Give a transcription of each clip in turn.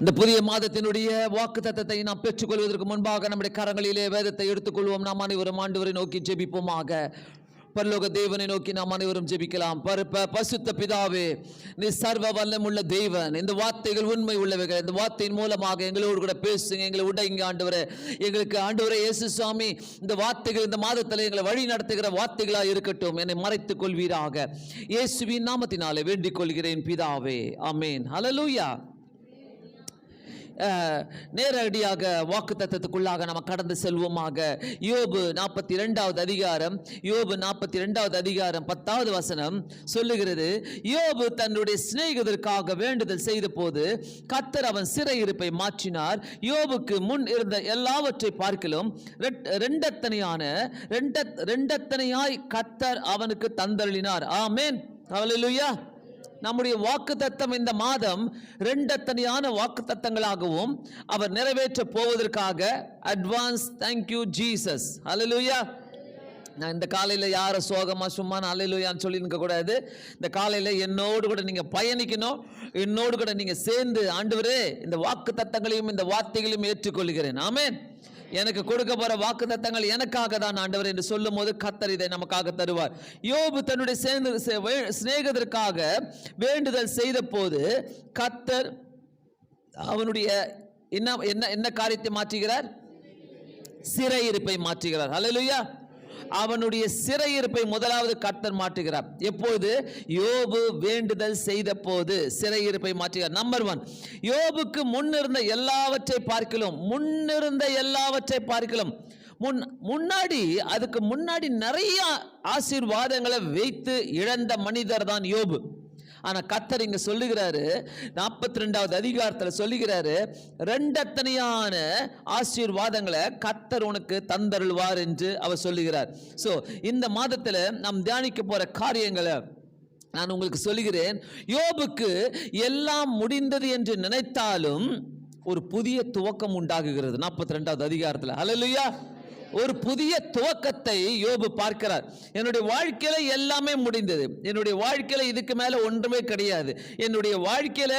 இந்த புதிய மாதத்தினுடைய வாக்கு தத்தத்தை நாம் பெற்றுக்கொள்வதற்கு முன்பாக நம்முடைய கரங்களிலே வேதத்தை எடுத்துக்கொள்வோம். நாம் அனைவரும் ஆண்டவரை நோக்கி ஜெபிப்போமாக. பரலோக தேவனை நோக்கி நாம் அனைவரும் ஜெபிக்கலாம். பருப்ப பசுத்த பிதாவே நீ சர்வ வல்லமுள்ள தேவன். இந்த வார்த்தைகள் உண்மை உள்ளவைகள். இந்த வார்த்தையின் மூலமாக எங்களோடு கூட பேசுங்க எங்களை உடைங்க ஆண்டவரே. எங்களுக்கு ஆண்டவரே இயேசு சுவாமி இந்த வார்த்தைகள் இந்த மாதத்தில் எங்களை வழி நடத்துகிற வார்த்தைகளாக இருக்கட்டும். என்னை மறைத்துக் கொள்வீராக. இயேசுவின் நாமத்தினாலே வேண்டிக் கொள்கிறேன் பிதாவே. அமேன் ஹலலூயா நேரடியாக வாக்கு தத்துவத்துக்குள்ளாக நம்ம கடந்து செல்வோமாக. யோபு நாற்பத்தி இரண்டாவது அதிகாரம் யோபு நாற்பத்தி இரண்டாவது அதிகாரம் பத்தாவது வசனம் சொல்லுகிறது யோபு தன்னுடைய சிநேகிதற்காக வேண்டுதல் செய்த போது கத்தர் அவன் சிறையிருப்பை மாற்றினார். யோபுக்கு முன் இருந்த எல்லாவற்றை பார்க்கிலும் ரெட்- ரெண்டத்தனையான ரெண்ட ரெண்டத்தனையாய் கத்தர் அவனுக்கு தந்தருளினார். ஆமேன். ஹalleluya. நம்முடைய வாக்குத்தத்தம் இந்த மாதம் ரெண்டத்தனையான வாக்குத்தத்தங்களாகவும் அவர் நிறைவேற்ற போவதற்காக அட்வான்ஸ் தேங்க்யூ ஜீசஸ் அலலுயா நான் இந்த காலையில் யாரை சோகமா சும்மா அலையிலுயான்னு சொல்லி இருக்க இந்த காலையில் என்னோடு கூட நீங்கள் பயணிக்கணும். என்னோடு கூட நீங்கள் சேர்ந்து ஆண்டு இந்த வாக்கு தத்தங்களையும் இந்த வார்த்தைகளையும் ஏற்றுக்கொள்கிறேன். ஆமேன் எனக்கு கொடுக்க போற வாக்கு தத்தங்கள் எனக்காக தான் ஆண்டவர் என்று சொல்லும் போது கத்தர் இதை நமக்காக தருவார். யோபு தன்னுடைய சேர்ந்து சிநேகத்திற்காக வேண்டுதல் செய்த போது கத்தர் அவனுடைய என்ன என்ன என்ன காரியத்தை மாற்றுகிறார்? சிறையிருப்பை மாற்றுகிறார். ஹalleluya அவனுடைய சிறையிருப்பை முதலாவது கர்த்தர் மாற்றுகிறார். எப்போது? யோபு வேண்டுதல் செய்த போது சிறையிருப்பை மாற்றுகிறார். நம்பர் ஒன் யோபுக்கு முன்னிருந்த எல்லாவற்றை பார்க்கலாம் முன்னிருந்த எல்லாவற்றை பார்க்கலாம் முன் முன்னாடி அதுக்கு முன்னாடி நிறைய ஆசீர்வாதங்களை வைத்து இழந்த மனிதர் தான் யோபு. ஆனால் கத்தர் இங்கே சொல்லுகிறாரு நாற்பத்தி ரெண்டாவது அதிகாரத்தில் சொல்லுகிறாரு ரெண்டத்தனையான ஆசீர்வாதங்களை கத்தர் உனக்கு தந்தருள்வார் என்று அவர் சொல்லுகிறார். ஸோ இந்த மாதத்தில் நாம் தியானிக்க போகிற காரியங்களை நான் உங்களுக்கு சொல்லுகிறேன். யோபுக்கு எல்லாம் முடிந்தது என்று நினைத்தாலும் ஒரு புதிய துவக்கம் உண்டாகுகிறது. நாற்பத்தி ரெண்டாவது அதிகாரத்தில். அலலுயா ஒரு புதிய துவக்கத்தை யோபு பார்க்கிறார். என்னுடைய வாழ்க்கையில எல்லாமே முடிந்தது. என்னுடைய வாழ்க்கையில இதுக்கு மேல ஒன்றுமே கிடையாது. என்னுடைய வாழ்க்கையில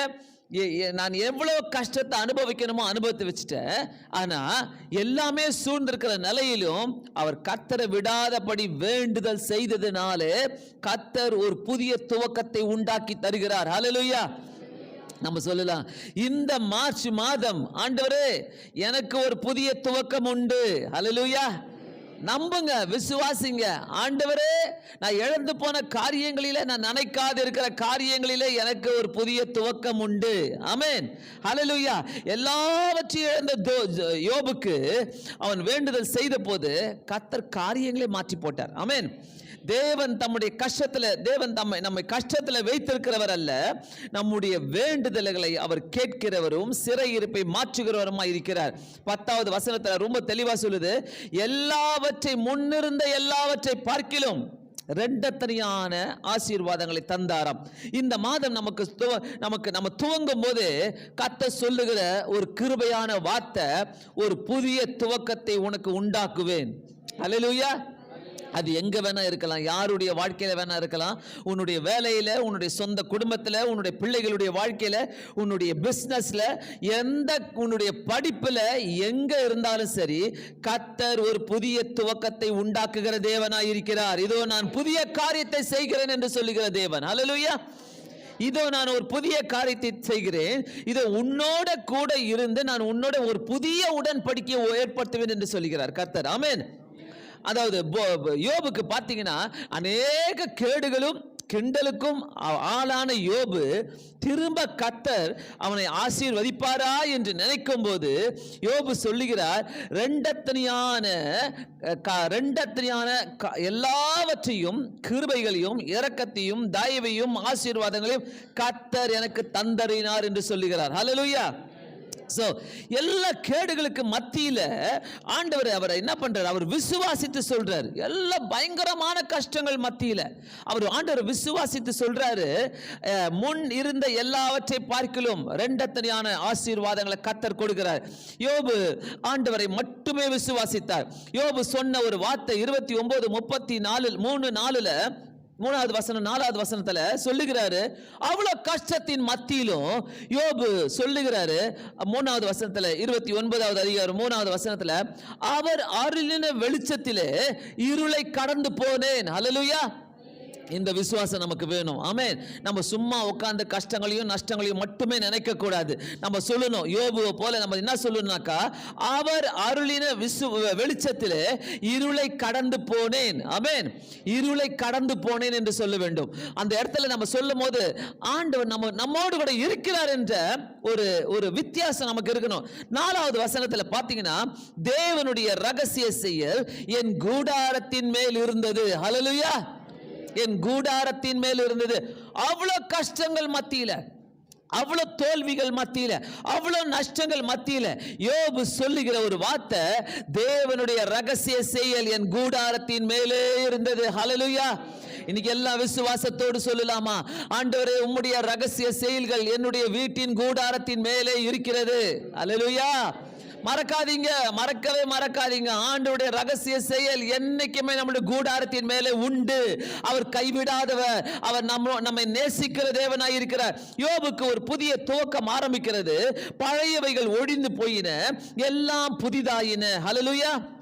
எ- எ- நான் எவ்வளவு கஷ்டத்தை அனுபவிக்கணுமோ அனுபவத்தை வச்சுட்டேன். ஆனா எல்லாமே சூழ்ந்திருக்கிற நிலையிலும் அவர் கத்தரை விடாதபடி வேண்டுதல் செய்ததுனால கத்தர் ஒரு புதிய துவக்கத்தை உண்டாக்கி தருகிறார். ஹalleluya நம்ம சொல்லலாம். இந்த மார்ச் மாதம் ஆண்டவரே எனக்கு ஒரு புதிய துவக்கம் உண்டு. அலலுயா நம்புங்க விசுவாசிங்க. ஆண்டவரே நான் இழந்து போன காரியங்களில நான் நினைக்காது இருக்கிற காரியங்களில எனக்கு ஒரு புதிய துவக்கம் உண்டு. அமேன் ஹalleluya எல்லாவற்றையும் இழந்த தோ- யோபுக்கு அவன் வேண்டுதல் செய்த போது கத்தர் காரியங்களை மாற்றி போட்டார் அமேன் தேவன் தம்முடைய கஷ்டத்தில் தேவன் தம்மை நம்மை கஷ்டத்தில் வைத்திருக்கிறவர் அல்ல. நம்முடைய வேண்டுதல்களை அவர் கேட்கிறவரும் சிறையிருப்பை மாற்றுகிறவருமா இருக்கிறார். பத்தாவது வசனத்தில் ரொம்ப தெளிவாக சொல்லுது எல்லாவற்றை முன்னிருந்த எல்லாவற்றை பார்க்கிலும் ரெண்டத்தனியான ஆசீர்வாதங்களை தந்தாராம். இந்த மாதம் நமக்கு நமக்கு நம்ம துவங்கும் போது கத்த சொல்லுகிற ஒரு கிருபையான வார்த்தை ஒரு புதிய துவக்கத்தை உனக்கு உண்டாக்குவேன். அலையிலுயா அது எங்க வேணா இருக்கலாம். யாருடைய வாழ்க்கையில வேணா இருக்கலாம். உன்னுடைய வேலையில உன்னுடைய சொந்த குடும்பத்துல உன்னுடைய பிள்ளைகளுடைய வாழ்க்கையில உன்னுடைய பிசினஸ்ல எந்த உன்னுடைய படிப்புல எங்க இருந்தாலும் சரி கத்தர் ஒரு புதிய துவக்கத்தை உண்டாக்குகிற தேவனாய் இருக்கிறார். இதோ நான் புதிய காரியத்தை செய்கிறேன் என்று சொல்லுகிற தேவன். அலலுயா இதோ நான் ஒரு புதிய காரியத்தை செய்கிறேன். இதோ உன்னோட கூட இருந்து நான் உன்னோட ஒரு புதிய உடன்படிக்கையை ஏற்படுத்துவேன் என்று சொல்லுகிறார் கர்த்தர் ஆமேன் அதாவது யோபுக்கு பார்த்தீங்கன்னா அநேக கேடுகளும் கிண்டலுக்கும் ஆளான யோபு திரும்ப கத்தர் அவனை ஆசீர்வதிப்பாரா என்று நினைக்கும் போது யோபு சொல்லுகிறார் ரெண்டத்தனியான க- ரெண்டத்தனியான க- எல்லாவற்றையும் கிருபைகளையும் இரக்கத்தையும் தயவையும் ஆசீர்வாதங்களையும் கத்தர் எனக்கு தந்தறினார் என்று சொல்லுகிறார். ஹalleluya ஸோ எல்லா கேடுகளுக்கு மத்தியில ஆண்டவர் அவரை என்ன பண்ணுறார் அவர் விசுவாசித்து சொல்கிறார் எல்லா பயங்கரமான கஷ்டங்கள் மத்தியில அவர் ஆண்டவர் விசுவாசித்து சொல்றாரு. அஹ், முன் இருந்த எல்லாவற்றை பார்க்கலும் ரெண்டத்தனையான ஆசீர்வாதங்களை கத்தர் கொடுக்கிறார். யோபு ஆண்டவரை மட்டுமே விசுவாசித்தார். யோபு சொன்ன ஒரு வார்த்தை இருபத்தி ஒன்பது முப்பத்தி நாலு மூணு நாலுல மூணாவது வசனம் நாலாவது வசனத்துல சொல்லுகிறாரு அவ்வளவு கஷ்டத்தின் மத்தியிலும் யோபு சொல்லுகிறாரு மூணாவது வசனத்துல இருபத்தி ஒன்பதாவது அதிகாரம் மூணாவது வசனத்துல அவர் அருளின வெளிச்சத்திலே இருளை கடந்து போனேன். அலலுயா இந்த விசுவாசம் நமக்கு வேணும். ஆமென். நம்ம சும்மா உட்காந்து கஷ்டங்களையும் நஷ்டங்களையும் மட்டுமே நினைக்க கூடாது நம்ம சொல்லணும். யோபுவை போல நம்ம என்ன சொல்லணும்னாக்கா அவர் அருளின விசு வெளிச்சத்திலே இருளை கடந்து போனேன். அமேன் இருளை கடந்து போனேன் என்று சொல்ல வேண்டும். அந்த இடத்துல நம்ம சொல்லும் போது ஆண்டவர் நம்ம நம்மோடு கூட இருக்கிறார் என்ற ஒரு ஒரு வித்தியாசம் நமக்கு இருக்கணும். நாலாவது வசனத்துல பாத்தீங்கன்னா தேவனுடைய ரகசிய செயல் என் கூடாரத்தின் மேல் இருந்தது. ஹலலுயா என் கூடாரத்தின் மேல் இருந்தது. அவ்வளோ கஷ்டங்கள் மத்தியில் அவ்வளோ தோல்விகள் மத்தியில் அவ்வளோ நஷ்டங்கள் மத்தியில் யோபு சொல்லுகிற ஒரு வார்த்தை தேவனுடைய ரகசிய செயல் என் கூடாரத்தின் மேலே இருந்தது. ஹலலுயா இன்னைக்கு எல்லா விசுவாசத்தோடு சொல்லலாமா? ஆண்டவரே உம்முடைய ரகசிய செயல்கள் என்னுடைய வீட்டின் கூடாரத்தின் மேலே இருக்கிறது. அலலுயா மறக்காதீங்க மறக்கவே மறக்காதீங்க. ஆண்டுடைய ரகசிய செயல் என்னைக்குமே நம்முடைய கூடாரத்தின் மேலே உண்டு. அவர் கைவிடாதவர். அவர் நம்ம நம்மை நேசிக்கிற தேவனாய் இருக்கிறார் யோபுக்கு ஒரு புதிய துவக்கம் ஆரம்பிக்கிறது. பழையவைகள் ஒழிந்து போயின. எல்லாம் புதிதாயின. ஹலலுயா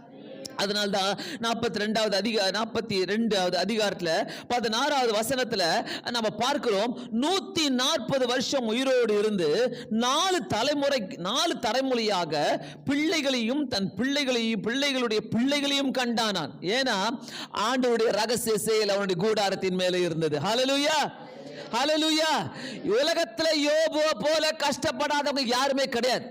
அதனால தான் நாற்பத்தி ரெண்டாவது அதிகார நாற்பத்தி ரெண்டாவது அதிகாரத்தில் பதினாறாவது வசனத்தில் நம்ம பார்க்கிறோம் நூற்றி நாற்பது வருஷம் உயிரோடு இருந்து நாலு தலைமுறை நாலு தலைமுறையாக பிள்ளைகளையும் தன் பிள்ளைகளையும் பிள்ளைகளுடைய பிள்ளைகளையும் கண்டானான். ஏன்னா ஆண்டோடைய ரகசிய செயல் அவனுடைய கூடாரத்தின் மேலே இருந்தது. ஹலலுயா ஹலலுயா உலகத்தில் யோபோ போல கஷ்டப்படாதவங்க யாருமே கிடையாது.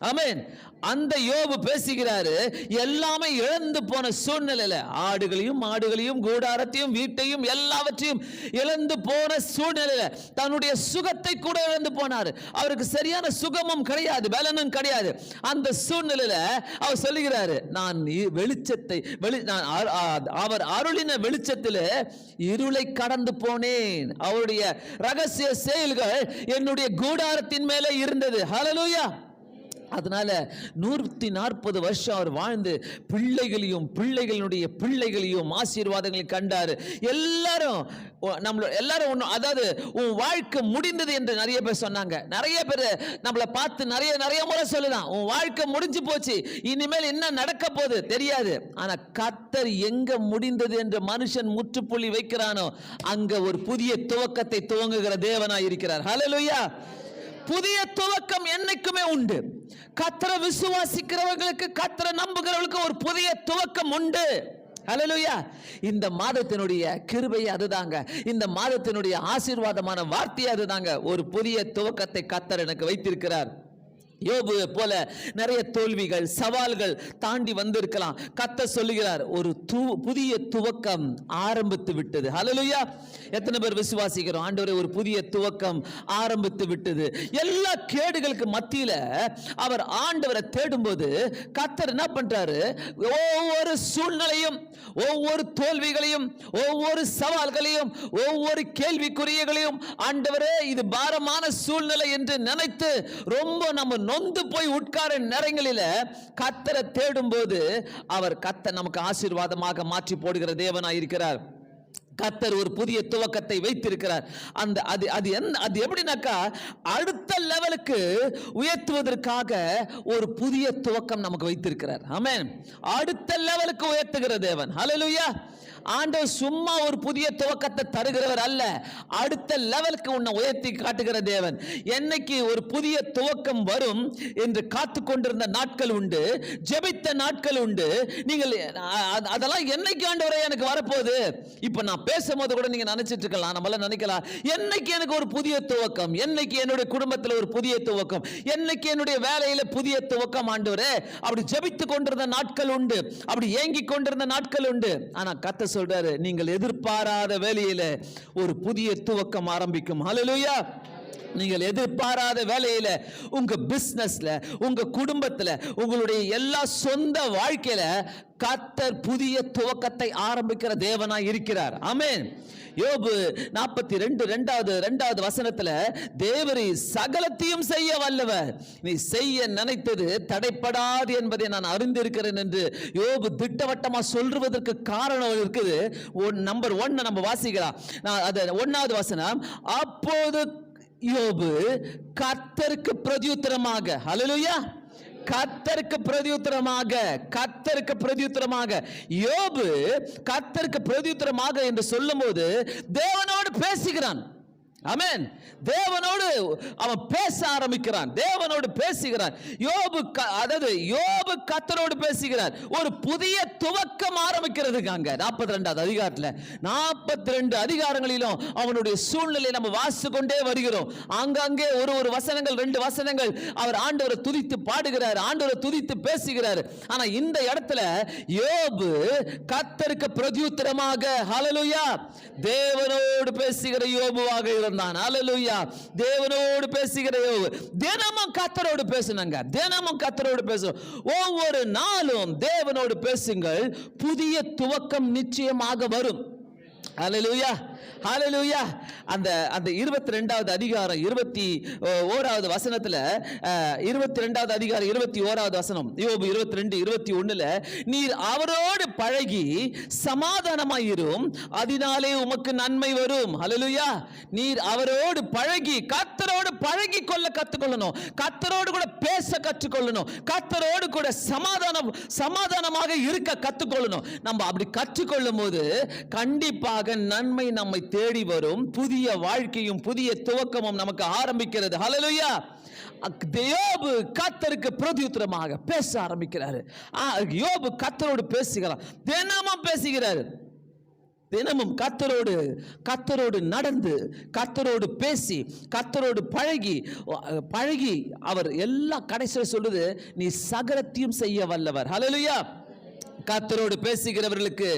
அமேன் அந்த யோபு பேசுகிறாரு எல்லாமே இழந்து போன சூழ்நிலையில ஆடுகளையும் மாடுகளையும் கூடாரத்தையும் வீட்டையும் எல்லாவற்றையும் இழந்து போன சூழ்நிலையில தன்னுடைய சுகத்தை கூட இழந்து போனார். அவருக்கு சரியான சுகமும் கிடையாது பலனும் கிடையாது. அந்த சூழ்நிலையில அவர் சொல்லுகிறாரு நான் வெளிச்சத்தை வெளி நான் அவர் அருளின வெளிச்சத்தில் இருளை கடந்து போனேன். அவருடைய ரகசிய செயல்கள் என்னுடைய கூடாரத்தின் மேலே இருந்தது. ஹலலூயா அதனால நூற்றி நாற்பது வருஷம் அவர் வாழ்ந்து பிள்ளைகளையும் பிள்ளைகளுடைய பிள்ளைகளையும் ஆசீர்வாதங்களை கண்டார். எல்லாரும் ஒ- எல்லாரும் ஒன்று அதாவது உன் வாழ்க்கை முடிந்தது என்று நிறைய பேர் சொன்னாங்க. நிறைய பேர் நம்மளை பார்த்து நிறைய நிறைய முறை சொல்லுதான். உன் வாழ்க்கை முடிஞ்சு போச்சு. இனிமேல் என்ன நடக்க போகுது தெரியாது. ஆனா கத்தர் எங்கே முடிந்தது என்று மனுஷன் முற்றுப்புள்ளி வைக்கிறானோ அங்க ஒரு புதிய துவக்கத்தை துவங்குகிற தேவனாக இருக்கிறார். ஹalleluya புதிய துவக்கம் என்னைக்குமே உண்டு. கத்தரை விசுவாசிக்கிறவர்களுக்கு கத்தரை நம்புகிறவர்களுக்கு ஒரு புதிய துவக்கம் உண்டு. அலலுயா இந்த மாதத்தினுடைய கிருபை அதுதாங்க. இந்த மாதத்தினுடைய ஆசீர்வாதமான வார்த்தை அதுதாங்க. ஒரு புதிய துவக்கத்தை கத்தர் எனக்கு வைத்திருக்கிறார். யோபு போல நிறைய தோல்விகள் சவால்கள் தாண்டி வந்திருக்கலாம். கத்த சொல்லுகிறார் ஒரு து புதிய துவக்கம் ஆரம்பித்து விட்டது. ஹலலுயா எத்தனை பேர் விசுவாசிக்கிறோம்? ஆண்டவரே ஒரு புதிய துவக்கம் ஆரம்பித்து விட்டது. எல்லா கேடுகளுக்கு மத்தியில அவர் ஆண்டவரை தேடும்போது கத்தர் என்ன பண்றாரு? ஒவ்வொரு சூழ்நிலையும் ஒவ்வொரு தோல்விகளையும் ஒவ்வொரு சவால்களையும் ஒவ்வொரு கேள்விக்குரியகளையும் ஆண்டவரே இது பாரமான சூழ்நிலை என்று நினைத்து ரொம்ப நம்ம நொந்து போய் உட்கார நேரங்களில கத்தரை தேடும்போது அவர் கத்தை நமக்கு ஆசீர்வாதமாக மாற்றி போடுகிற தேவனாய் இருக்கிறார் கத்தர் ஒரு புதிய துவக்கத்தை வைத்திருக்கிறார். அந்த அது அது என்ன அது எப்படின்னாக்கா அடுத்த லெவலுக்கு உயர்த்துவதற்காக ஒரு புதிய துவக்கம் நமக்கு வைத்திருக்கிறார். ஆமேன். அடுத்த லெவலுக்கு உயர்த்துகிற தேவன். ஹalleluya ஆண்டவர் சும்மா ஒரு புதிய துவக்கத்தை தருகிறவர் அல்ல. அடுத்த லெவலுக்கு உன்னை உயர்த்தி காட்டுகிற தேவன். என்னைக்கு ஒரு புதிய துவக்கம் வரும் என்று காத்து கொண்டிருந்த நாட்கள் உண்டு. ஜெபித்த நாட்கள் உண்டு. நீங்கள் அதெல்லாம் என்னைக்கு ஆண்டவரே எனக்கு வரப்போகுது? இப்போ நான் பேசும்போது கூட நீங்க நினைச்சிட்டு இருக்கலாம். நம்மளாம் நினைக்கலாம் என்னைக்கு எனக்கு ஒரு புதிய துவக்கம்? என்னைக்கு என்னுடைய குடும்பத்தில் ஒரு புதிய துவக்கம்? என்னைக்கு என்னுடைய வேலையில புதிய துவக்கம் ஆண்டவரே? அப்படி ஜெபித்து கொண்டிருந்த நாட்கள் உண்டு. அப்படி ஏங்கி கொண்டிருந்த நாட்கள் உண்டு. ஆனா கத்த சொல்றாரு நீங்கள் எதிர்பாராத வேலையில ஒரு புதிய துவக்கம் ஆரம்பிக்கும். ஹalleluya! நீங்கள் எதிர்பாராத வேலையில் உங்கள் பிஸ்னஸில் உங்கள் குடும்பத்தில் உங்களுடைய எல்லா சொந்த வாழ்க்கையில் கத்தர் புதிய துவக்கத்தை ஆரம்பிக்கிற தேவனாய் இருக்கிறார். ஆமென் யோபு நாற்பத்தி ரெண்டு ரெண்டாவது ரெண்டாவது வசனத்துல தேவரி சகலத்தையும் செய்ய வல்லவர். நீ செய்ய நினைத்தது தடைப்படாது என்பதை நான் அறிந்திருக்கிறேன் என்று யோபு திட்டவட்டமா சொல்றதற்கு காரணம் இருக்குது. நம்பர் ஒன்னை நம்ம வாசிக்கலாம். நான் அது ஒன்னாவது வசனம் அப்போது யோபு கத்தருக்கு பிரதியுத்தரமாக. அலலுயா கத்தருக்கு பிரதியுத்தரமாக கத்தருக்கு பிரதியுத்தரமாக. யோபு கத்தருக்கு பிரதியுத்தரமாக என்று சொல்லும்போது தேவனோடு பேசுகிறான். அமேன் தேவனோடு அவன் பேச ஆரம்பிக்கிறான். தேவனோடு பேசுகிறான். யோபு க- அதாவது யோபு கத்தரோடு பேசுகிறார். ஒரு புதிய துவக்கம் ஆரம்பிக்கிறதுக்கு அங்க நாற்பத்தி ரெண்டாவது அதிகாரத்தில். நாற்பத்தி ரெண்டு அதிகாரங்களிலும் அவனுடைய சூழ்நிலை நம்ம வாசித்து கொண்டே வருகிறோம். அங்கங்கே ஒரு ஒரு வசனங்கள் ரெண்டு வசனங்கள் அவர் ஆண்டவரை துதித்து பாடுகிறார் ஆண்டவரை துதித்து பேசுகிறார். ஆனா இந்த இடத்துல யோபு கத்தருக்கு பிரதியுத்தரமாக ஹலலுயா தேவனோடு பேசுகிற யோபுவாக இருந்தான் அலலுயா தேவனோடு பேசுகிற யோபு தினமும் கத்தரோடு பேசுனங்க. தினமும் கத்தரோடு பேசும் ஒவ்வொரு நாளும் தேவனோடு பேசுங்கள். புதிய துவக்கம் நிச்சயமாக வரும். அலலுயா ஹாலலூயா அந்த அந்த இருபத்தி ரெண்டாவது அதிகாரம் இருபத்தி ஓராவது வசனத்தில் இருபத்தி ரெண்டாவது அதிகாரம் இருபத்தி ஓராவது வசனம் யோபு இருபத்தி ரெண்டு இருபத்தி ஒன்றில் நீர் அவரோடு பழகி சமாதானமாயிரும் அதனாலே உமக்கு நன்மை வரும். ஹலலுயா நீர் அவரோடு பழகி கத்தரோடு பழகி கொள்ள கற்றுக்கொள்ளணும். கத்தரோடு கூட பேச கற்றுக்கொள்ளணும். கத்தரோடு கூட சமாதானம் சமாதானமாக இருக்க கத்துக்கொள்ளணும் நம்ம அப்படி கற்றுக்கொள்ளும் போது கண்டிப்பாக நன்மை நம்ம தேடி வரும். புதிய வாழ்க்கையும் புதிய துவக்கமும் நமக்கு ஆரம்பிக்கிறது. ஹலலுயா தேயோபு கத்தருக்கு பிரதியுத்தரமாக பேச ஆரம்பிக்கிறாரு. ஆ, யோபு கத்தரோடு பேசுகிறார். தினமும் பேசுகிறாரு. தினமும் கத்தரோடு கத்தரோடு நடந்து கத்தரோடு பேசி கத்தரோடு பழகி பழகி அவர் எல்லா கடைசியில் சொல்லுது நீ சகலத்தையும் செய்ய வல்லவர். ஹலலுயா கத்தரோடு பேசுகிறவர்களுக்கு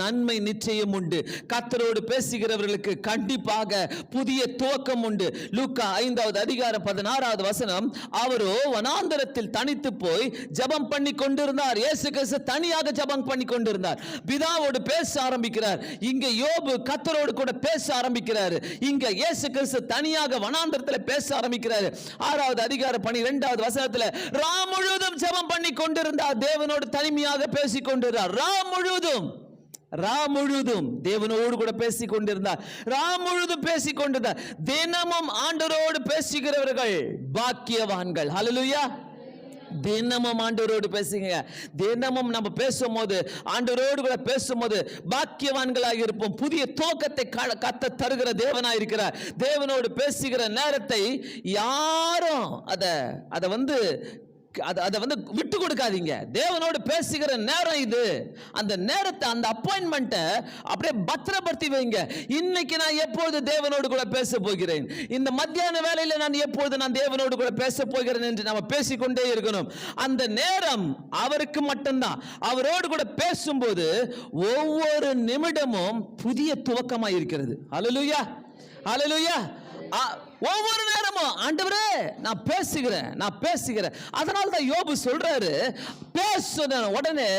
நன்மை நிச்சயம் உண்டு. கத்தரோடு பேசுகிறவர்களுக்கு கண்டிப்பாக புதிய துவக்கம் உண்டு. லூக்கா ஐந்தாவது அதிகாரம் பதினாறாவது வசனம் அவரோ வனாந்தரத்தில் தனித்து போய் ஜெபம் பண்ணி கொண்டிருந்தார். இயேசு கிறிஸ்து தனியாக ஜெபம் பண்ணி கொண்டிருந்தார். பிதாவோடு பேச ஆரம்பிக்கிறார். இங்க யோபு கத்தரோடு கூட பேச ஆரம்பிக்கிறார். இங்க இயேசு கிறிஸ்து தனியாக வனாந்தரத்தில் பேச ஆரம்பிக்கிறார். ஆறாவது அதிகாரம் பனிரெண்டாவது வசனத்துல ராம் முழுவதும் ஜெபம் பண்ணி கொண்டிருந்தார். தேவனோடு தனிமையாக பேசிக்கொண்டு கொண்டிருந்தார் ரா முழுவதும் ரா முழுதும் தேவனோடு கூட பேசிக் கொண்டிருந்தார் ரா முழுதும் பேசிக் கொண்டிருந்தார் தினமும் ஆண்டவரோடு பேசுகிறவர்கள் பாக்கியவான்கள். ஹலலுயா தினமும் ஆண்டவரோடு பேசுங்க. தினமும் நம்ம பேசும்போது ஆண்டவரோடு கூட பேசும்போது பாக்கியவான்களாக இருப்போம். புதிய தோக்கத்தை க- கத்த தருகிற தேவனாக இருக்கிறார். தேவனோடு பேசுகிற நேரத்தை யாரும் அதை அதை வந்து அதை அதை வந்து விட்டு கொடுக்காதீங்க. தேவனோடு பேசுகிற நேரம் இது. அந்த நேரத்தை அந்த அப்பாயின்மெண்ட்டை அப்படியே பத்திரப்படுத்தி வைங்க. இன்னைக்கு நான் எப்பொழுது தேவனோடு கூட பேச போகிறேன்? இந்த மத்தியான வேலையில் நான் எப்பொழுது நான் தேவனோடு கூட பேச போகிறேன் என்று நம்ம பேசிக்கொண்டே இருக்கணும். அந்த நேரம் அவருக்கு மட்டும்தான். அவரோடு கூட பேசும்போது ஒவ்வொரு நிமிடமும் புதிய துவக்கமாக இருக்கிறது. அலலுயா அலலுயா ஆ, ஒவ்வொரு நேரமும் ஆண்டவரே நான் பேசுகிறேன் நான் பேசுகிறேன். அதனால தான் யோபு சொல்றாரு பேசுன உடனே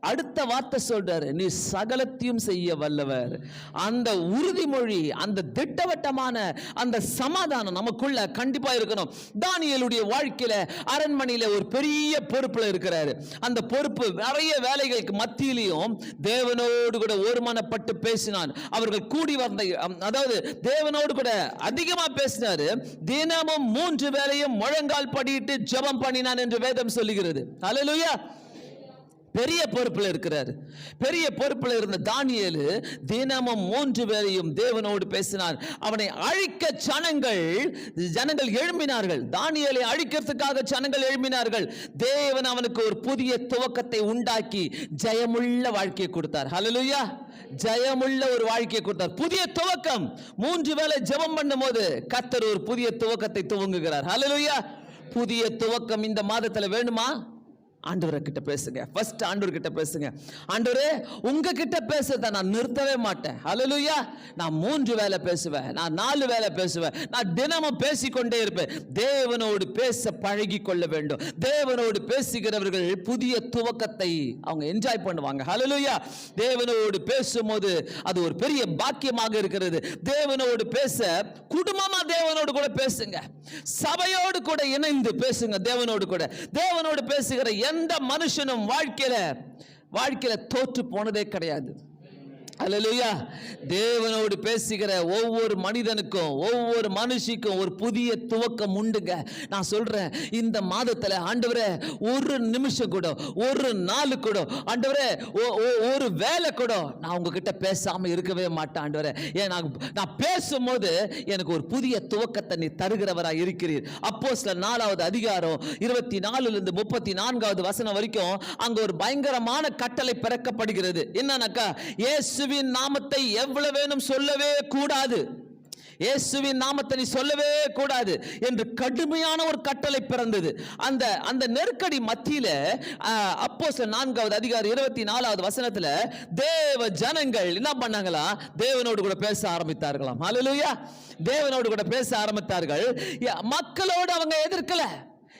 அடுத்த வார்த்தை சொல்றாரு நீ சகலத்தையும் செய்ய வல்லவர். அந்த உறுதிமொழி அந்த திட்டவட்டமான அந்த சமாதானம் நமக்குள்ள கண்டிப்பா இருக்கணும். தானியலுடைய வாழ்க்கையில அரண்மனையில ஒரு பெரிய பொறுப்புல இருக்கிறாரு. அந்த பொறுப்பு நிறைய வேலைகளுக்கு மத்தியிலையும் தேவனோடு கூட ஒருமானப்பட்டு பேசினான். அவர்கள் கூடி வந்த அதாவது தேவனோடு கூட அதிகமா பேசினாரு. தினமும் மூன்று வேலையும் முழங்கால் படியிட்டு ஜெபம் பண்ணினான் என்று வேதம் சொல்லுகிறது. அலலுயா பெரிய பொறுப்பில் இருக்கிறார். பெரிய பொறுப்பில் இருந்த தானியலு தினமும் மூன்று பேரையும் தேவனோடு பேசினார். அவனை அழிக்க ஜனங்கள் ஜனங்கள் எழும்பினார்கள். தானியலை அழிக்கிறதுக்காக ஜனங்கள் எழும்பினார்கள். தேவன் அவனுக்கு ஒரு புதிய துவக்கத்தை உண்டாக்கி ஜெயமுள்ள வாழ்க்கையை கொடுத்தார். ஹலலுயா ஜெயமுள்ள ஒரு வாழ்க்கையை கொடுத்தார். புதிய துவக்கம். மூன்று வேளை ஜெபம் பண்ணும்போது கத்தர் ஒரு புதிய துவக்கத்தை துவங்குகிறார். ஹலலுயா புதிய துவக்கம் இந்த மாதத்துல வேணுமா? ஆண்டவரை கிட்ட பேசுங்க. ஃபர்ஸ்ட் ஆண்டவர் கிட்ட பேசுங்க. ஆண்டவரே உங்ககிட்ட பேசுறத நான் நிறுத்தவே மாட்டேன். அலலுயா நான் மூன்று வேலை பேசுவேன். நான் நாலு வேலை பேசுவேன். நான் தினமும் பேசிக்கொண்டே இருப்பேன். தேவனோடு பேச பழகி கொள்ள வேண்டும். தேவனோடு பேசுகிறவர்கள் புதிய துவக்கத்தை அவங்க என்ஜாய் பண்ணுவாங்க. ஹலலுயா தேவனோடு பேசும்போது அது ஒரு பெரிய பாக்கியமாக இருக்கிறது. தேவனோடு பேச குடும்பமா தேவனோடு கூட பேசுங்க. சபையோடு கூட இணைந்து பேசுங்க தேவனோடு கூட. தேவனோடு பேசுகிற எந்த மனுஷனும் வாழ்க்கையில வாழ்க்கையில தோற்று போனதே கிடையாது. அலலுயா தேவனோடு பேசுகிற ஒவ்வொரு மனிதனுக்கும் ஒவ்வொரு மனுஷிக்கும் ஒரு புதிய துவக்கம் உண்டுங்க. நான் சொல்றேன் இந்த மாதத்துல ஆண்டவரே ஒரு நிமிஷம் கூட ஒரு நாள் கூட ஆண்டவரே ஒரு வேலை கூட நான் உங்ககிட்ட பேசாமல் இருக்கவே மாட்டேன் ஆண்டவரே. ஏன் நான் நான் பேசும்போது எனக்கு ஒரு புதிய துவக்கத்தை நீ தருகிறவரா இருக்கிறீர். அப்போ சில நாலாவது அதிகாரம் இருபத்தி நாலுல இருந்து முப்பத்தி நான்காவது வசனம் வரைக்கும் அங்க ஒரு பயங்கரமான கட்டளை பிறக்கப்படுகிறது. என்னன்னாக்கா இயேசுவின் நாமத்தை எவ்வளவு வேணும் சொல்லவே கூடாது. இயேசுவின் நாமத்தை நீ சொல்லவே கூடாது என்று கடுமையான ஒரு கட்டளை பிறந்தது. அந்த அந்த நெருக்கடி மத்தியில அப்போ நான்காவது அதிகாரம் இருபத்தி நாலாவது வசனத்துல தேவ ஜனங்கள் என்ன பண்ணாங்களா? தேவனோடு கூட பேச ஆரம்பித்தார்களாம். ஹalleluya தேவனோடு கூட பேச ஆரம்பித்தார்கள். மக்களோடு அவங்க எதிர்க்கல.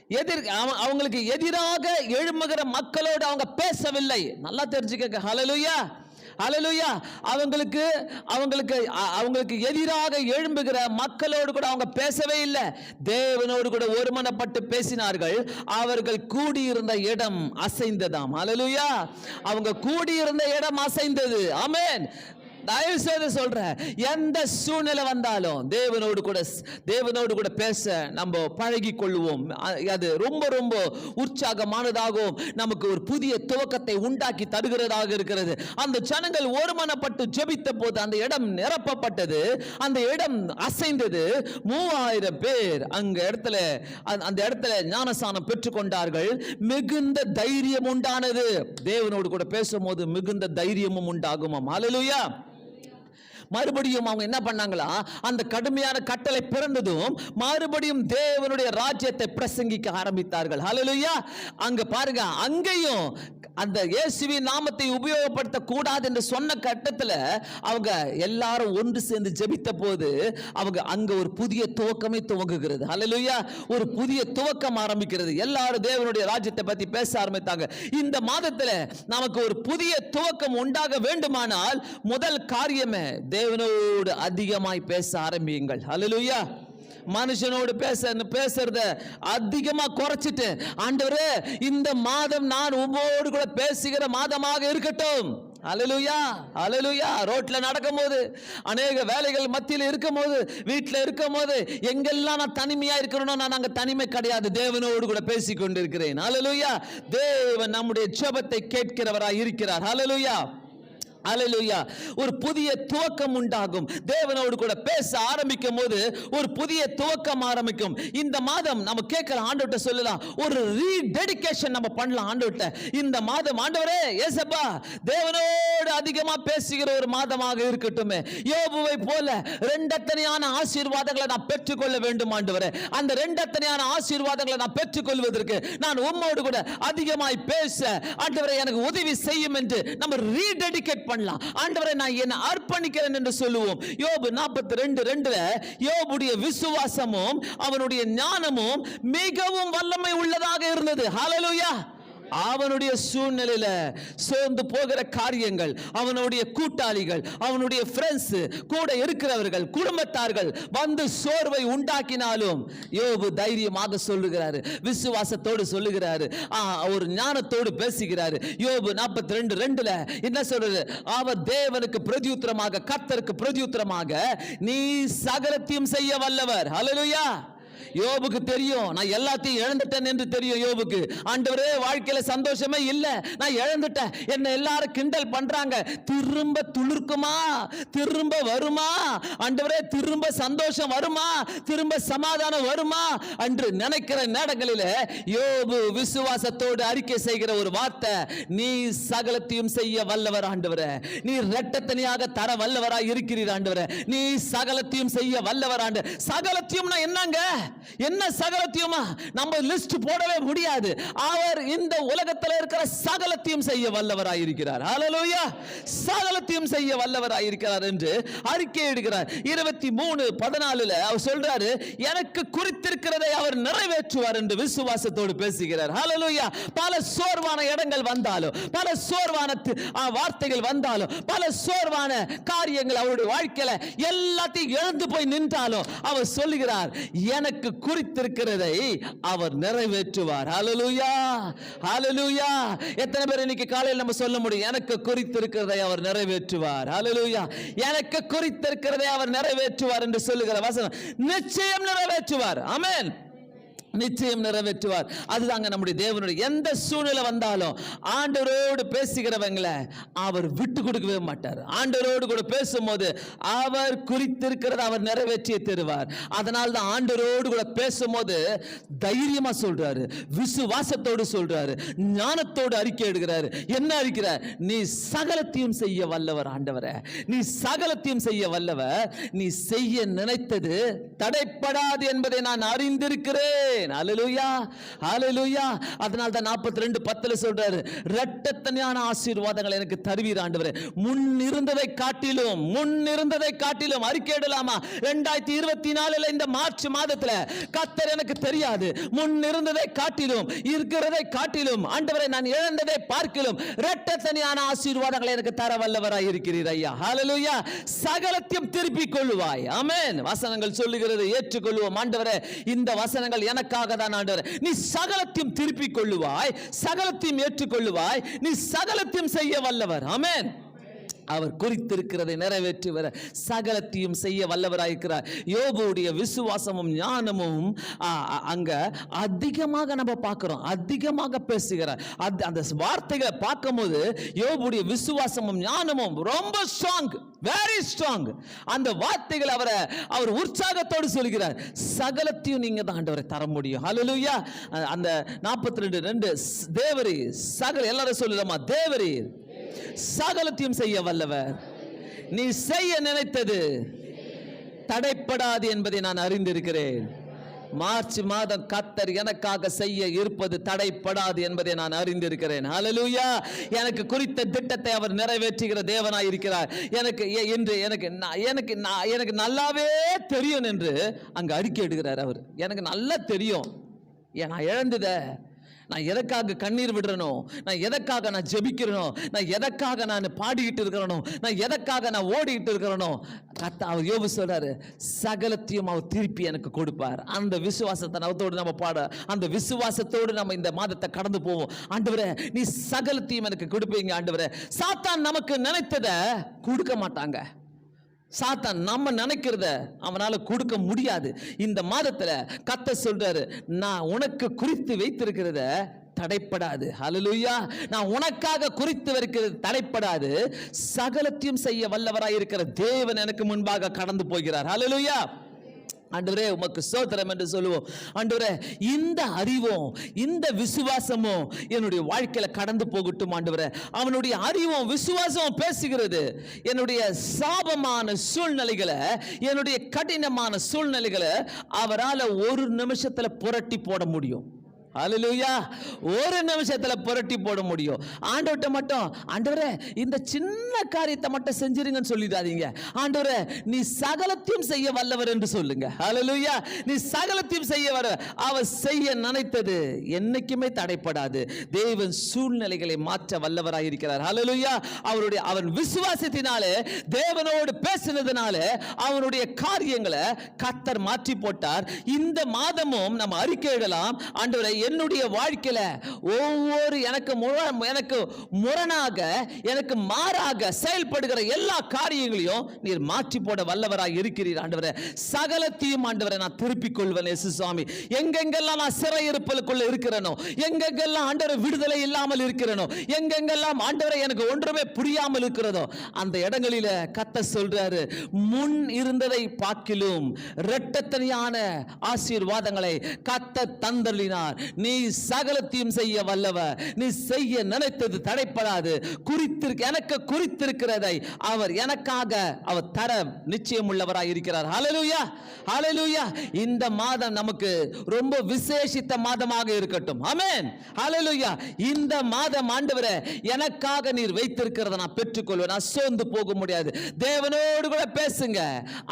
எதிர் அவ- அவங்களுக்கு எதிராக எழும்புகிற மக்களோடு அவங்க பேசவில்லை. நல்லா தெரிஞ்சுக்க ஹலலுயா அலலுயா அவங்களுக்கு அவங்களுக்கு அ- அவங்களுக்கு எதிராக எழும்புகிற மக்களோடு கூட அவங்க பேசவே இல்லை. தேவனோடு கூட ஒருமனப்பட்டு பேசினார்கள். அவர்கள் கூடியிருந்த இடம் அசைந்ததாம். அலலுயா அவங்க கூடியிருந்த இடம் அசைந்தது. ஆமென் தயவு செய்து சொல்றேன் எந்த சூழ்நிலை வந்தாலும் தேவனோடு கூட தேவனோடு கூட பேச நம்ம பழகி கொள்வோம் அது ரொம்ப ரொம்ப உற்சாகமானதாகவும் நமக்கு ஒரு புதிய துவக்கத்தை உண்டாக்கி தருகிறதாக இருக்கிறது. அந்த ஜனங்கள் ஒருமனப்பட்டு ஜெபித்த போது அந்த இடம் நிரப்பப்பட்டது. அந்த இடம் அசைந்தது. மூவாயிரம் பேர் அங்க இடத்துல அந்த- அந்த இடத்துல ஞானசானம் பெற்றுக்கொண்டார்கள். மிகுந்த தைரியம் உண்டானது. தேவனோடு கூட பேசும்போது மிகுந்த தைரியமும் உண்டாகுமாம். ஹalleluya மறுபடியும் அவங்க என்ன பண்ணாங்களா? அந்த கடுமையான கட்டளை பிறந்ததும் மறுபடியும் தேவனுடைய ராஜ்யத்தை பிரசங்கிக்க ஆரம்பித்தார்கள். ஹalleluya அங்க பாருங்க அங்கேயும் அந்த இயேசுவின் நாமத்தை உபயோகப்படுத்த கூடாது என்று சொன்ன கட்டத்துல அவங்க எல்லாரும் ஒன்று சேர்ந்து ஜெபித்த போது அவங்க அங்க ஒரு புதிய துவக்கமே துவங்குகிறது. ஹalleluya ஒரு புதிய துவக்கம் ஆரம்பிக்கிறது. எல்லாரும் தேவனுடைய ராஜ்யத்தை பத்தி பேச ஆரம்பித்தாங்க. இந்த மாதத்துல நமக்கு ஒரு புதிய துவக்கம் உண்டாக வேண்டுமானால் முதல் காரியமே தேவனோடு அதிகமாய் பேச ஆரம்பியுங்கள். அலலுயா மனுஷனோடு பேச பேசுறத அதிகமா குறைச்சிட்டு ஆண்டவரே இந்த மாதம் நான் உம்மோடு கூட பேசுகிற மாதமாக இருக்கட்டும். அலலுயா அலலுயா ரோட்ல நடக்கும்போது அநேக வேலைகள் மத்தியில் இருக்கும்போது வீட்டில் இருக்கும்போது எங்கெல்லாம் நான் தனிமையா இருக்கிறனோ நான் அங்க தனிமை கிடையாது. தேவனோடு கூட பேசி கொண்டிருக்கிறேன் அலலுயா தேவன் நம்முடைய ஜபத்தை கேட்கிறவராய் இருக்கிறார். அலலுயா அல்லேலூயா ஒரு புதிய துவக்கம் உண்டாகும். தேவனோடு கூட பேச ஆரம்பிக்கும் போது ஒரு புதிய துவக்கம் ஆரம்பிக்கும். இந்த மாதம் நம்ம கேட்கிற ஆண்டவர்கிட்ட சொல்லலாம். ஒரு ரீடெடிகேஷன் நம்ம பண்ணலாம் ஆண்டவர்கிட்ட. இந்த மாதம் ஆண்டவரே ஏசப்பா தேவனோடு அதிகமா பேசுகிற ஒரு மாதமாக இருக்கட்டுமே. யோபுவை போல ரெண்டத்தனையான ஆசீர்வாதங்களை நான் பெற்றுக்கொள்ள வேண்டும் ஆண்டவரே. அந்த ரெண்டத்தனையான ஆசீர்வாதங்களை நான் பெற்றுக்கொள்வதற்கு நான் உம்மோடு கூட அதிகமாய் பேச ஆண்டவரை எனக்கு உதவி செய்யும் என்று நம்ம ரீடெடிகேட் பண்ணலாம். ஆண்டவரை நான் என்னை அர்ப்பணிக்கிறேன் என்று சொல்லுவோம். யோபு நாற்பத்தி ரெண்டு ரெண்டுல யோபுடைய விசுவாசமும் அவனுடைய ஞானமும் மிகவும் வல்லமை உள்ளதாக இருந்தது. ஹலலுயா அவனுடைய சூழ்நிலையில சோர்ந்து போகிற காரியங்கள் அவனுடைய கூட்டாளிகள் அவனுடைய ஃப்ரெண்ட்ஸ் கூட இருக்கிறவர்கள் குடும்பத்தார்கள் வந்து சோர்வை உண்டாக்கினாலும் யோபு தைரியமாக சொல்லுகிறாரு விசுவாசத்தோடு சொல்லுகிறாரு ஒரு ஞானத்தோடு பேசுகிறாரு. யோபு நாற்பத்தி ரெண்டு ரெண்டுல என்ன சொல்றது? அவர் தேவனுக்கு பிரதியுத்தரமாக கர்த்தருக்கு பிரதியுத்தரமாக நீ சகலத்தையும் செய்ய வல்லவர். ஹalleluya யோபுக்கு தெரியும். நான் எல்லாத்தையும் இழந்துட்டேன் என்று தெரியும் யோபுக்கு. ஆண்டவரே வாழ்க்கையில சந்தோஷமே இல்ல. நான் இழந்துட்டேன். என்ன எல்லாரும் கிண்டல் பண்றாங்க. திரும்ப துளிர்க்குமா? திரும்ப வருமா? ஆண்டவரே திரும்ப சந்தோஷம் வருமா? திரும்ப சமாதானம் வருமா? என்று நினைக்கிற நேரங்களில் யோபு விசுவாசத்தோடு அறிக்கை செய்கிற ஒரு வார்த்தை நீ சகலத்தையும் செய்ய வல்லவர் ஆண்டவரே. நீ ரெட்டத்தனியாக தர வல்லவராய் இருக்கிறீர் ஆண்டவரே. நீ சகலத்தையும் செய்ய வல்லவர் ஆண்டு சகலத்தையும் நான் என்னங்க? என்ன சகலத்தையுமா? நம்ம லிஸ்ட் போடவே முடியாது. அவர் இந்த உலகத்தில் இருக்கிற சகலத்தையும் செய்ய வல்லவராயிருக்கிறார் ஹalleluya சகலத்தையும் செய்ய வல்லவராயிருக்கிறார் என்று அறிக்கை இடுகிறார். இருபத்தி மூணு பதினாலுல அவர் சொல்றாரு எனக்கு குறித்திருக்கிறதை அவர் நிறைவேற்றுவார் என்று விசுவாசத்தோடு பேசுகிறார். ஹalleluya பல சோர்வான இடங்கள் வந்தாலும் பல சோர்வான வார்த்தைகள் வந்தாலும் பல சோர்வான காரியங்கள் அவருடைய வாழ்க்கையில எல்லாத்தையும் இழந்து போய் நின்றாலும் அவர் சொல்லுகிறார் எனக்கு குறித்திருக்கிறதை அவர் நிறைவேற்றுவார். ஹலலுயா ஹலலுயா எத்தனை பேர் இன்னைக்கு காலையில் நம்ம சொல்ல முடியும்? எனக்கு குறித்திருக்கிறதை அவர் நிறைவேற்றுவார். ஹலலுயா எனக்கு குறித்திருக்கிறதை அவர் நிறைவேற்றுவார் என்று சொல்லுகிற வசனம் நிச்சயம் நிறைவேற்றுவார். அமேன் நிச்சயம் நிறைவேற்றுவார். அதுதாங்க நம்முடைய தேவனுடைய எந்த சூழ்நிலை வந்தாலும் ஆண்டவரோடு பேசுகிறவங்களை அவர் விட்டு கொடுக்கவே மாட்டார். ஆண்டவரோடு கூட பேசும்போது அவர் குறித்திருக்கிறத அவர் நிறைவேற்றி தருவார். அதனால தான் ஆண்டவரோடு கூட பேசும்போது தைரியமா சொல்றாரு விசுவாசத்தோடு சொல்றாரு ஞானத்தோடு அறிக்கை எடுக்கிறாரு. என்ன அறிக்கிறார் நீ சகலத்தையும் செய்ய வல்லவர் ஆண்டவரை. நீ சகலத்தையும் செய்ய வல்லவர். நீ செய்ய நினைத்தது தடைப்படாது என்பதை நான் அறிந்திருக்கிறேன். இருக்கிறேன் அலலுயா அலலுயா அதனால தான் 42 10ல சொல்றாரு இரட்டத்தனையான ஆசீர்வாதங்களை எனக்கு தருவீர் ஆண்டவர். முன் இருந்ததை காட்டிலும் முன் இருந்ததை காட்டிலும் அறிக்கையிடலாமா 2024 நாலுல இந்த மார்ச் மாதத்துல கத்தர் எனக்கு தெரியாது. முன் இருந்ததை காட்டிலும் இருக்கிறதை காட்டிலும் ஆண்டவரை நான் இழந்ததை பார்க்கிலும் இரட்டத்தனையான ஆசீர்வாதங்களை எனக்கு தர வல்லவராய் இருக்கிறீர் ஐயா. ஹalleluya சகலத்தையும் திருப்பிக் கொள்ளுவாய் ஆமென் வசனங்கள் சொல்லுகிறது ஏற்றுக்கொள்வோம். ஆண்டவரே இந்த வசனங்கள் எனக்காக தான் ஆண்டவர். நீ சகலத்தையும் திருப்பிக் கொள்ளுவாய் சகலத்தையும் ஏற்றுக்கொள்ளுவாய் நீ சகலத்தையும் செய்ய வல்லவர். ஆமென். அவர் குறித்திருக்கிறதை நிறைவேற்றுவர சகலத்தையும் செய்ய வல்லவராயிருக்கிறார். யோபுடைய விசுவாசமும் ஞானமும் அங்க அதிகமாக நம்ம பார்க்கிறோம். அதிகமாக பேசுகிறார். அது அந்த வார்த்தைகளை பார்க்கும்போது யோபுடைய விசுவாசமும் ஞானமும் ரொம்ப ஸ்ட்ராங் வெரி ஸ்ட்ராங் அந்த வார்த்தைகள் அவரை அவர் உற்சாகத்தோடு சொல்கிறார். சகலத்தையும் நீங்க தான் ஆண்டவரை தர முடியும். ஹalleluya அந்த 42 ரெண்டு ரெண்டு தேவரி சகல எல்லாரும் சொல்லலாமா தேவரீர். சகலத்தையும் செய்ய வல்லவர். நீ செய்ய நினைத்தது தடைப்படாது என்பதை நான் அறிந்திருக்கிறேன். மார்ச் மாதம் கத்தர் எனக்காக செய்ய இருப்பது தடைப்படாது என்பதை நான் அறிந்திருக்கிறேன். ஹalleluya எனக்கு குறித்த திட்டத்தை அவர் நிறைவேற்றுகிற தேவனாய் இருக்கிறார் எனக்கு என்று எனக்கு எனக்கு நான் எனக்கு நல்லாவே தெரியும் என்று அங்கு அறிக்கை எடுக்கிறார் அவர். எனக்கு நல்லா தெரியும். ஏன் நான் இழந்ததை. நான் எதற்காக கண்ணீர் விடுறனோ நான் எதற்காக நான் ஜெபிக்கிறனோ நான் எதற்காக நான் பாடிக்கிட்டு இருக்கிறனோ நான் எதற்காக நான் ஓடிக்கிட்டு இருக்கிறனோ கத்த அவர் யோபு சொல்றாரு சகலத்தையும் அவர் திருப்பி எனக்கு கொடுப்பார். அந்த விசுவாசத்தை நவத்தோடு நம்ம பாட அந்த விசுவாசத்தோடு நம்ம இந்த மாதத்தை கடந்து போவோம். ஆண்டவரே நீ சகலத்தையும் எனக்கு கொடுப்பீங்க ஆண்டவரே. சாத்தான் நமக்கு நினைத்ததை கொடுக்க மாட்டாங்க. சாத்தான் நம்ம நினைக்கிறத அவனால கொடுக்க முடியாது. இந்த மாதத்துல கத்த சொல்றாரு நான் உனக்கு குறித்து வைத்திருக்கிறத தடைப்படாது. ஹலலுயா நான் உனக்காக குறித்து வைக்கிறது தடைப்படாது. சகலத்தையும் செய்ய வல்லவராய் இருக்கிற தேவன் எனக்கு முன்பாக கடந்து போகிறார். ஹலலுயா ஆண்டவரே உமக்கு சோத்திரம் என்று சொல்லுவோம். ஆண்டவரே இந்த அறிவும் இந்த விசுவாசமும் என்னுடைய வாழ்க்கையில கடந்து போகட்டும் ஆண்டவரே. அவனுடைய அறிவும் விசுவாசமும் பேசுகிறது. என்னுடைய சாபமான சூழ்நிலைகளை என்னுடைய கடினமான சூழ்நிலைகளை அவரால் ஒரு நிமிஷத்தில் புரட்டி போட முடியும். அலலுயா ஒரு நிமிஷத்துல புரட்டி போட முடியும். ஆண்டவர்கிட்ட மட்டும் ஆண்டவரே இந்த சின்ன காரியத்தை மட்டும் செஞ்சிருங்கன்னு சொல்லிடாதீங்க. ஆண்டவரே நீ சகலத்தையும் செய்ய வல்லவர் என்று சொல்லுங்க. ஹalleluya நீ சகலத்தையும் செய்ய வர அவர் செய்ய நினைத்தது என்னைக்குமே தடைப்படாது. தேவன் சூழ்நிலைகளை மாற்ற வல்லவராய் இருக்கிறார். ஹalleluya அவருடைய அவன் விசுவாசத்தினாலே தேவனோடு பேசினதுனால அவனுடைய காரியங்களை கத்தர் மாற்றி போட்டார். இந்த மாதமும் நம்ம அறிக்கையிடலாம். ஆண்டவரை என்னுடைய வாழ்க்கையில ஒவ்வொரு எனக்கு எனக்கு முரணாக எனக்கு மாறாக செயல்படுகிற எல்லா காரியங்களையும் நீர் மாற்றி போட வல்லவராய் இருக்கிறீர் ஆண்டவரே. சகலத்தையும் ஆண்டவரை நான் திருப்பிக் கொள்வேன் எசு சுவாமி எங்கெங்கெல்லாம் நான் சிறையிருப்பலுக்குள்ள இருக்கிறனோ எங்கெங்கெல்லாம் ஆண்டவரை விடுதலை இல்லாமல் இருக்கிறனோ எங்கெங்கெல்லாம் ஆண்டவரை எனக்கு ஒன்றுமே புரியாமல் இருக்கிறதோ அந்த இடங்களில கத்த சொல்றாரு முன் இருந்ததை பார்க்கிலும் இரட்டத்தனியான ஆசீர்வாதங்களை கத்த தந்தளினார் நீ சகலத்தையும் செய்ய வல்லவ. நீ செய்ய நினைத்தது தடைப்படாது. குறித்திருக்க எனக்கு குறித்திருக்கிறதை அவர் எனக்காக அவர் தர நிச்சயம் உள்ளவராக இருக்கிறார். ஹalleluya ஹalleluya இந்த மாதம் நமக்கு ரொம்ப விசேஷித்த மாதமாக இருக்கட்டும். அமேன் ஹalleluya இந்த மாதம் ஆண்டவரே எனக்காக நீர் வைத்திருக்கிறத நான் பெற்றுக்கொள்வேன். நான் சோர்ந்து போக முடியாது. தேவனோடு கூட பேசுங்க.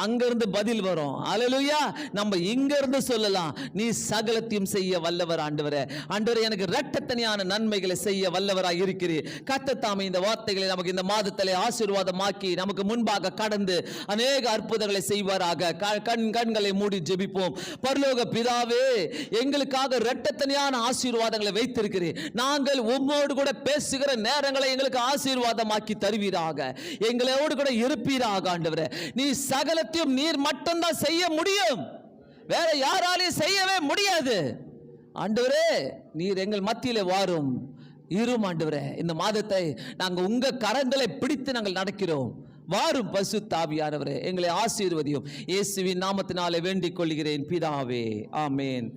அங்கிருந்து பதில் வரும். அலலுயா நம்ம இங்க இருந்து சொல்லலாம். நீ சகலத்தையும் செய்ய வல்லவரா ஆண்டவரே. ஆண்டவரே எனக்கு இரட்டத்தனியான நன்மைகளை செய்ய வல்லவராய் இருக்கிறீர். கத்தத்தாமே இந்த வார்த்தைகளை நமக்கு இந்த மாதத்திலே ஆசீர்வாதமாக்கி நமக்கு முன்பாக கடந்து அநேக அற்புதங்களை செய்வாராக. க- கண் கண்களை மூடி ஜெபிப்போம். பரலோக பிதாவே எங்களுக்காக இரட்டத்தனியான ஆசீர்வாதங்களை வைத்திருக்கிறேன் நாங்கள் உம்மோடு கூட பேசுகிற நேரங்களை எங்களுக்கு ஆசீர்வாதமாக்கி தருவீராக. எங்களோடு கூட இருப்பீராக ஆண்டவரே. நீ சகலத்தையும் நீர் மட்டும்தான் செய்ய முடியும். வேற யாராலையும் செய்யவே முடியாது. ஆண்டவரே நீர் எங்கள் மத்தியில் வாரும். இரும் ஆண்டவரே இந்த மாதத்தை நாங்கள் உங்கள் கரங்களை பிடித்து நாங்கள் நடக்கிறோம். வாரும் பசு தாவியானவரே எங்களை ஆசீர்வதியும். இயேசுவின் நாமத்தினாலே வேண்டிக் கொள்கிறேன் பிதாவே. ஆமேன்.